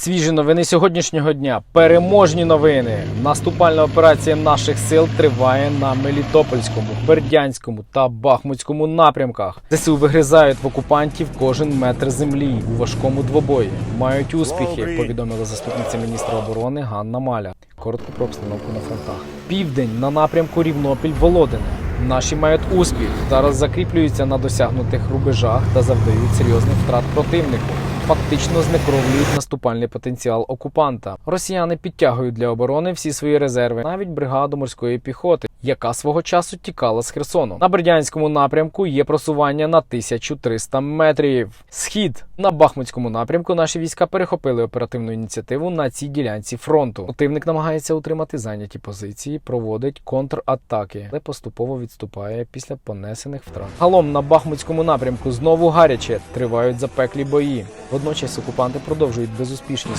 Свіжі новини сьогоднішнього дня. Переможні новини. Наступальна операція наших сил триває на Мелітопольському, Бердянському та Бахмутському напрямках. ЗСУ вигризають в окупантів кожен метр землі у важкому двобої. Мають успіхи, повідомила заступниця міністра оборони Ганна Маля. Коротко про обстановку на фронтах. Південь на напрямку Рівнопіль-Володине. Наші мають успіх. Зараз закріплюються на досягнутих рубежах та завдають серйозних втрат противнику фактично знекровлюють наступальний потенціал окупанта. Росіяни підтягують для оборони всі свої резерви, навіть бригаду морської піхоти, яка свого часу тікала з Херсону. На Бердянському напрямку є просування на 1300 метрів. Схід на Бахмутському напрямку наші війська перехопили оперативну ініціативу на цій ділянці фронту. Противник намагається утримати зайняті позиції, проводить контратаки, але поступово відступає після понесених втрат. Галом на Бахмутському напрямку знову гаряче тривають запеклі бої. Водночас окупанти продовжують безуспішні